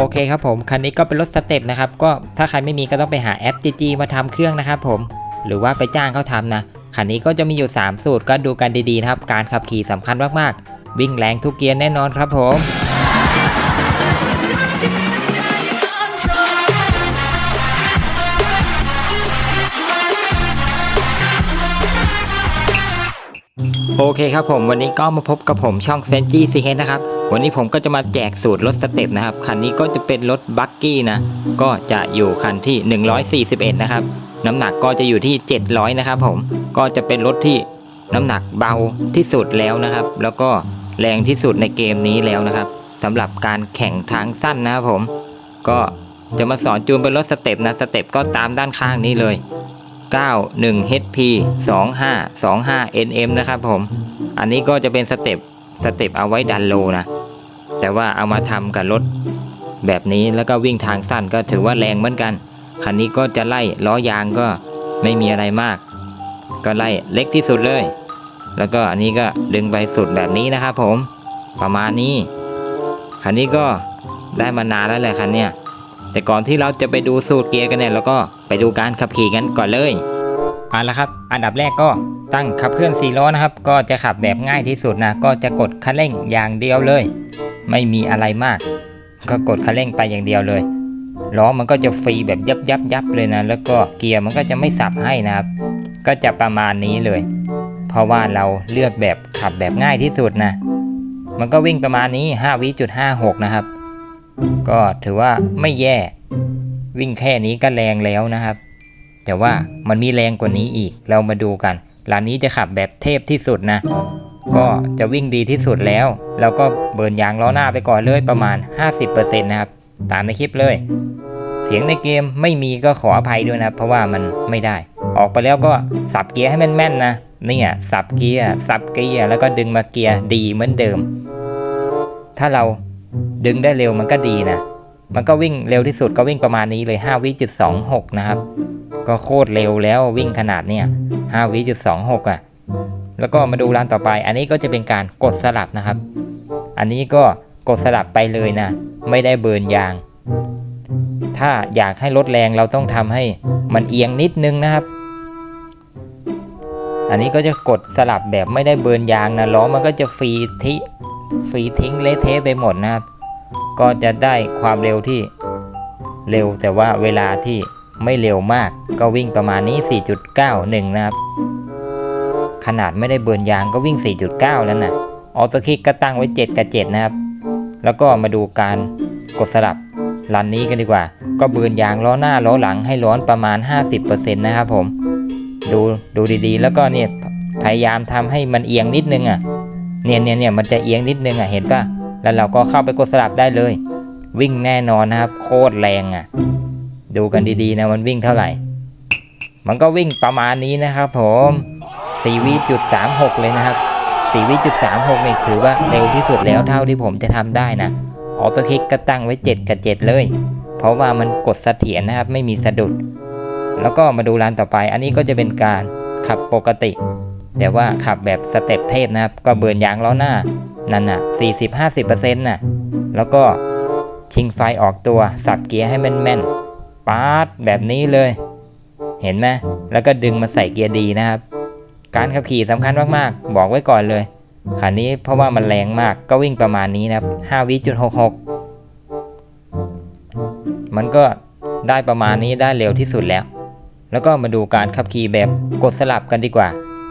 โอเคครับผม คันนี้ก็เป็นรถสเต็ปนะครับ ก็ถ้าใครไม่มีก็ต้องไปหาแอป GG มาทำเครื่องนะครับผม หรือว่าไปจ้างเขาทำนะ คันนี้ก็จะมีอยู่ 3 สูตรก็ดูกันดีๆนะครับ การขับขี่สำคัญมากๆ วิ่งแรงทุกเกียร์แน่นอนครับผมโอเคครับผมวันนี้ก็มาพบกับผมช่องเซนจี้ซีเฮนะครับ วันนี้ผมก็จะมาแจกสูตรรถสเต็ปนะครับ คันนี้ก็จะเป็นรถบักกี้นะ ก็จะอยู่คันที่ 141 นะครับ น้ำหนักก็จะอยู่ที่ 700 นะครับผม ก็จะเป็นรถที่น้ำหนักเบาที่สุดแล้วนะครับ แล้วก็แรงที่สุดในเกมนี้แล้วนะครับสำหรับการแข่งทางสั้นนะครับผม ก็จะมาสอนจูนเป็นรถสเต็ปนะ สเต็ปก็ตามด้านข้างนี้เลย 91 HP 25 25 NM นะครับผม อันนี้ก็จะเป็นสเต็ป สเต็ปเอาไว้ดันโลนะ แต่ว่าเอามาทำกับรถแบบนี้แล้วก็วิ่งทางสั้นก็ถือว่าแรงเหมือนกัน คันนี้ก็จะไล่ล้อยางก็ไม่มีอะไรมาก ก็ไล่เล็กที่สุดเลย แล้วก็อันนี้ก็ดึงไปสุดแบบนี้นะครับผมประมาณนี้ คันนี้ก็ได้มานานแล้วแหละคันเนี้ยแต่ก่อนที่เราจะไปดูสูตรเกียร์กันเนี่ยเราก็ไปดูการขับขี่กันก่อนเลย เอาละครับ อันดับแรกก็ตั้งขับเคลื่อน4ล้อนะครับ ก็จะขับแบบง่ายที่สุดนะ ก็จะกดคันเร่งอย่างเดียวเลย ไม่มีอะไรมาก ก็กดคันเร่งไปอย่างเดียวเลยล้อมันก็จะฟรีแบบยับยับยับเลยนะ แล้วก็เกียร์มันก็จะไม่สับให้นะครับ ก็จะประมาณนี้เลย เพราะว่าเราเลือกแบบขับแบบง่ายที่สุดนะ มันก็วิ่งประมาณนี้5วิจุด56 นะครับ ก็ถือว่าไม่แย่ วิ่งแค่นี้ก็แรงแล้วนะครับ แต่ว่ามันมีแรงกว่านี้อีก เรามาดูกัน ร้านนี้จะขับแบบเทพที่สุดนะ ก็จะวิ่งดีที่สุดแล้ว แล้วก็เบิร์นยางล้อหน้าไปก่อนเลยประมาณ 50%นะครับ ตามในคลิปเลย เสียงในเกมไม่มีก็ขออภัยด้วยนะ เพราะว่ามันไม่ได้ ออกไปแล้วก็สับเกียร์ให้แม่นๆนะเนี่ยสับเกียร์สับเกียร์แล้วก็ดึงมาเกียร์ดีเหมือนเดิม ถ้าเราดึงได้เร็วมันก็ดีนะ มันก็วิ่งเร็วที่สุดก็วิ่งประมาณนี้เลย5วิจุด26นะครับ ก็โคตรเร็วแล้ววิ่งขนาดเนี้ย5วิจุด26อะ แล้วก็มาดูร้านต่อไป อันนี้ก็จะเป็นการกดสลับนะครับ อันนี้ก็กดสลับไปเลยนะ ไม่ได้เบิร์นยาง ถ้าอยากให้ลดแรงเราต้องทำให้มันเอียงนิดนึงนะครับ อันนี้ก็จะกดสลับแบบไม่ได้เบิร์นยางนะล้อมันก็จะฟรีทิฟรีทิ้งเละเทะไปหมดนะครับ ก็จะได้ความเร็วที่เร็วแต่ว่าเวลาที่ไม่เร็วมากก็วิ่งประมาณนี้ 4.91 นะครับ ขนาดไม่ได้เบิร์นยางก็วิ่ง 4.9 แล้วนะออโต้คลิกก็ตั้งไว้ 7 กับ 7 นะครับ แล้วก็มาดูการกดสลับรันนี้กันดีกว่า ก็เบิร์นยางล้อหน้าล้อหลังให้ร้อนประมาณ 50%นะครับผม ดูดูดีๆ แล้วก็เนี่ยพยายามทำให้มันเอียงนิดนึงอะ เนี่ยเนี่ยเนี่ยมันจะเอียงนิดนึงอะเห็นปะ แล้วเราก็เข้าไปกดสลับได้เลย วิ่งแน่นอนนะครับ โคตรแรงอะ ดูกันดีๆนะมันวิ่งเท่าไหร่ มันก็วิ่งประมาณนี้นะครับผม4วิจุด36 เลยนะครับ4วิจุด36นี่ถือว่าเร็วที่สุดแล้วเท่าที่ผมจะทำได้นะออโต้คลิกก็ตั้งไว้ 7 กับ 7 เลย เพราะว่ามันกดเสถียรนะครับไม่มีสะดุด แล้วก็มาดูร้านต่อไป อันนี้ก็จะเป็นการขับปกติ แต่ว่าขับแบบสเต็ปเทพนะครับ ก็เบิร์นยางล้อหน้า นั่นน่ะ40-50%น่ะ แล้วก็ชิงไฟออกตัว สับเกียร์ให้แม่นๆปาดแบบนี้เลย เห็นไหมแล้วก็ดึงมาใส่เกียร์ดีนะครับ การขับขี่สำคัญมากๆ บอกไว้ก่อนเลยคันนี้เพราะว่ามันแรงมากก็วิ่งประมาณนี้นะครับ5วิจุด66 มันก็ได้ประมาณนี้ได้เร็วที่สุดแล้ว แล้วก็มาดูการขับขี่แบบกดสลับกันดีกว่า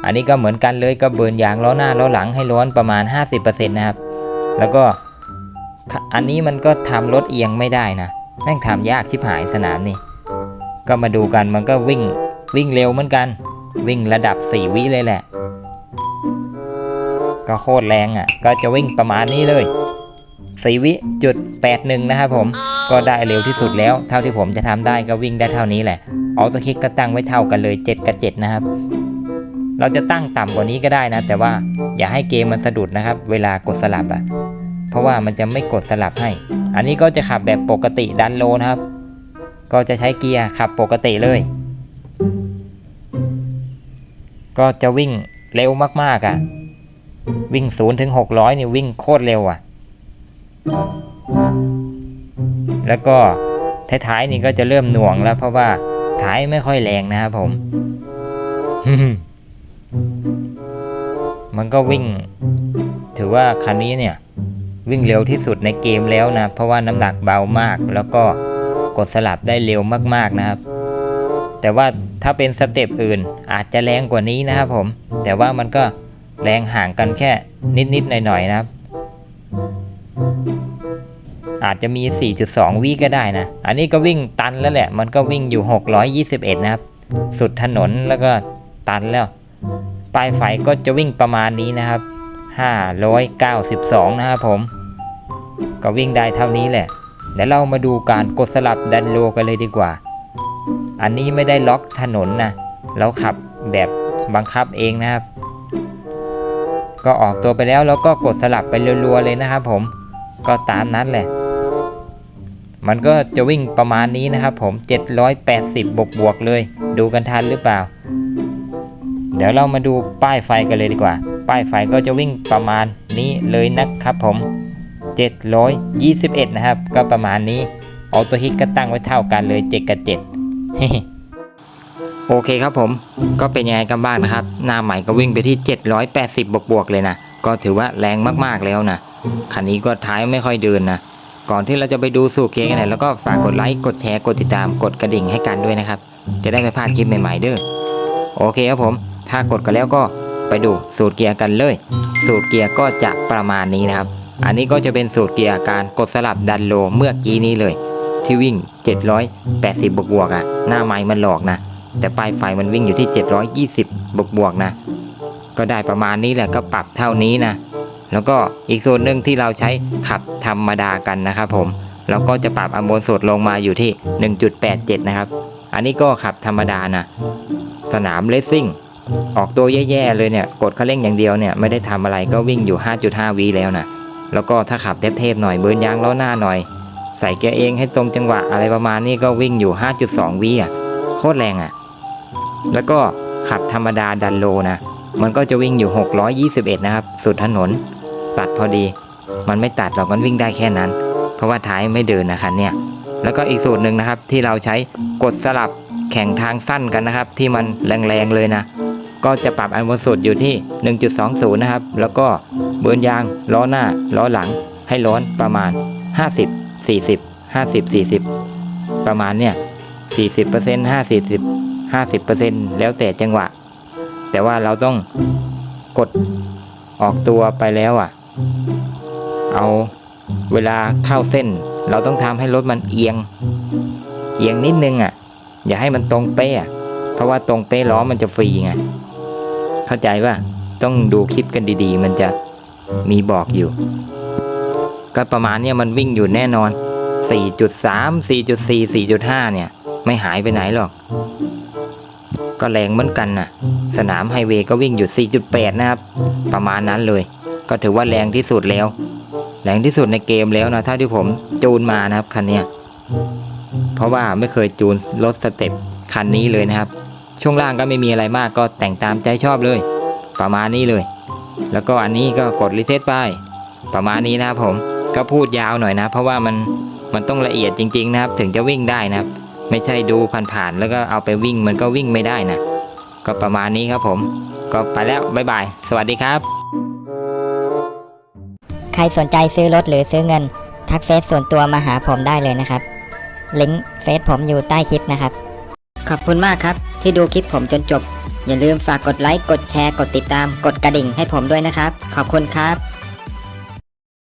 อันนี้ก็เหมือนกันเลยก็เบิร์นยางล้อหน้าล้อหลังให้ร้อนประมาณ 50%นะครับแล้วก็อันนี้มันก็ทำรถเอียงไม่ได้นะแม่งทำยากชิบหายสนามนี่ก็มาดูกันมันก็วิ่งวิ่งเร็วเหมือนกัน วิ่งระดับ 4 วิเลยแหละ ก็โคตรแรงอะ ก็จะวิ่งประมาณนี้เลย4วิจุด81นะครับผมก็ได้เร็วที่สุดแล้ว เท่าที่ผมจะทำได้ก็วิ่งได้เท่านี้แหละออโต้คิกก็ตั้งไว้เท่ากันเลย 7 กับ 7 นะครับ เราจะตั้งต่ำกว่านี้ก็ได้นะ แต่ว่าอย่าให้เกมมันสะดุดนะครับ เวลากดสลับอะ เพราะว่ามันจะไม่กดสลับให้ อันนี้ก็จะขับแบบปกติดันโลนะครับ ก็จะใช้เกียร์ขับปกติเลย ก็จะวิ่งเร็วมากๆอะ วิ่ง0ถึง600นี่วิ่งโคตรเร็วอะ แล้วก็ท้ายๆนี่ก็จะเริ่มหน่วงแล้วเพราะว่าท้ายไม่ค่อยแรงนะครับผม มันก็วิ่ง ถือว่าคันนี้เนี่ย วิ่งเร็วที่สุดในเกมแล้วนะ เพราะว่าน้ำหนักเบามาก แล้วก็กดสลับได้เร็วมากๆนะครับ แต่ว่าถ้าเป็นสเต็ปอื่นอาจจะแรงกว่านี้นะครับผม แต่ว่ามันก็แรงห่างกันแค่นิดๆหน่อยๆนะครับ อาจจะมี 4.2 วิก็ได้นะ อันนี้ก็วิ่งตันแล้วแหละ มันก็วิ่งอยู่ 621 นะครับ สุดถนนแล้วก็ตันแล้ว ปลายไฟก็จะวิ่งประมาณนี้นะครับ 592 นะครับผม ก็วิ่งได้เท่านี้แหละเดี๋ยวเรามาดูการกดสลับดันโลกันเลยดีกว่า อันนี้ไม่ได้ล็อกถนนนะ เราขับแบบบังคับเองนะครับ ก็ออกตัวไปแล้วแล้วก็กดสลับไปรัวๆเลยนะครับผม ก็ตามนั้นแหละ มันก็จะวิ่งประมาณนี้นะครับผม 780 บวกบวกๆเลย ดูกันทันหรือเปล่า เดี๋ยวเรามาดูป้ายไฟกันเลยดีกว่า ป้ายไฟก็จะวิ่งประมาณนี้เลยนะครับผม 721 นะครับ ก็ประมาณนี้ออโตฮิตก็ตั้งไว้เท่ากันเลย 7 กับ 7 โอเคครับผม ก็เป็นยังไงกันบ้างนะครับ หน้าใหม่ก็วิ่งไปที่ 780 บวกบวกๆเลยนะ ก็ถือว่าแรงมากๆแล้วนะ คันนี้ก็ท้ายไม่ค่อยเดินนะ ก่อนที่เราจะไปดูสู่เกมกันหน่อยแล้วก็ฝากกดไลค์ กดแชร์ กดติดตาม กดกระดิ่งให้กันด้วยนะครับ จะได้ไม่พลาดคลิปใหม่ๆเด้อ โอเคครับผม ถ้ากดกันแล้วก็ไปดูสูตรเกียร์กันเลย สูตรเกียร์ก็จะประมาณนี้นะครับ อันนี้ก็จะเป็นสูตรเกียร์การกดสลับดันโลเมื่อกี้นี้เลย ที่วิ่ง 780 บวกบวกอะ หน้าไม้มันหลอกนะ แต่ปลายไฟมันวิ่งอยู่ที่ 720 บวกบวกนะ ก็ได้ประมาณนี้แหละก็ปรับเท่านี้นะ แล้วก็อีกส่วนหนึ่งที่เราใช้ขับธรรมดากันนะครับผมแล้วก็จะปรับอัมโบนสดลงมาอยู่ที่ 1.87 นะครับ อันนี้ก็ขับธรรมดานะ สนามเลสซิ่ง ออกตัวแย่ๆเลยเนี่ยกดคันเร่งอย่างเดียวเนี่ยไม่ได้ทำอะไรก็วิ่งอยู่ 5.5 วิแล้วนะแล้วก็ถ้าขับเทพๆหน่อยเบิร์นยางล้อหน้าหน่อย ใส่เกียร์เองให้ตรงจังหวะอะไรประมาณนี้ก็วิ่งอยู่ 5.2 วิอะโคตรแรงอะ แล้วก็ขับธรรมดาดันโลนะมันก็จะวิ่งอยู่ 621 นะครับ สุดถนน ตัดพอดี มันไม่ตัดหรอกมันวิ่งได้แค่นั้น เพราะว่าท้ายไม่เดินนะคันเนี่ยแล้วก็อีกสูตรหนึ่งนะครับที่เราใช้กดสลับแข่งทางสั้นกันนะครับ ที่มันแรงๆเลยนะ ก็จะปรับอันบนสุดอยู่ที่ 1.20 นะครับ แล้วก็เบิร์นยางล้อหน้าล้อหลังให้ร้อนประมาณ 50 40 50 40 ประมาณเนี่ย 40% 50 50%แล้วแต่จังหวะ แต่ว่าเราต้องกดออกตัวไปแล้วอะ เอาเวลาเข้าเส้น เราต้องทำให้รถมันเอียง เอียงนิดนึงอะ อย่าให้มันตรงเป๊ะอะเพราะว่าตรงเป๊ะล้อมันจะฟรีไง เข้าใจว่าต้องดูคลิปกันดีๆ มันจะมีบอกอยู่ ก็ประมาณเนี้ยมันวิ่งอยู่แน่นอน 4.3 4.4 4.5 เนี่ย ไม่หายไปไหนหรอก ก็แรงเหมือนกันน่ะ สนามไฮเวย์ก็วิ่งอยู่ 4.8 นะครับ ประมาณนั้นเลย ก็ถือว่าแรงที่สุดแล้ว แรงที่สุดในเกมแล้วนะเท่าที่ผมจูนมานะครับคันเนี้ยเพราะว่าไม่เคยจูนรถสเต็ปคันนี้เลยนะครับ ช่วงล่างก็ไม่มีอะไรมากก็แต่งตามใจชอบเลย ประมาณนี้เลย แล้วก็อันนี้ก็กดรีเซ็ตไป ประมาณนี้นะครับผมก็พูดยาวหน่อยนะ เพราะว่ามันมันต้องละเอียดจริง ๆ นะครับ ถึงจะวิ่งได้นะครับ ไม่ใช่ดูผ่านๆแล้วก็เอาไปวิ่งมันก็วิ่งไม่ได้นะก็ประมาณนี้ครับผม ก็ไปแล้วบ๊ายบายสวัสดีครับ ใครสนใจซื้อรถหรือซื้อเงิน ทักเฟซส่วนตัวมาหาผมได้เลยนะครับ ลิงก์เฟซผมอยู่ใต้คลิปนะครับ ขอบคุณมากครับ ที่ดูคลิปผมจนจบ อย่าลืมฝากกดไลค์ กดแชร์ กดติดตาม กดกระดิ่งให้ผมด้วยนะครับ ขอบคุณครับ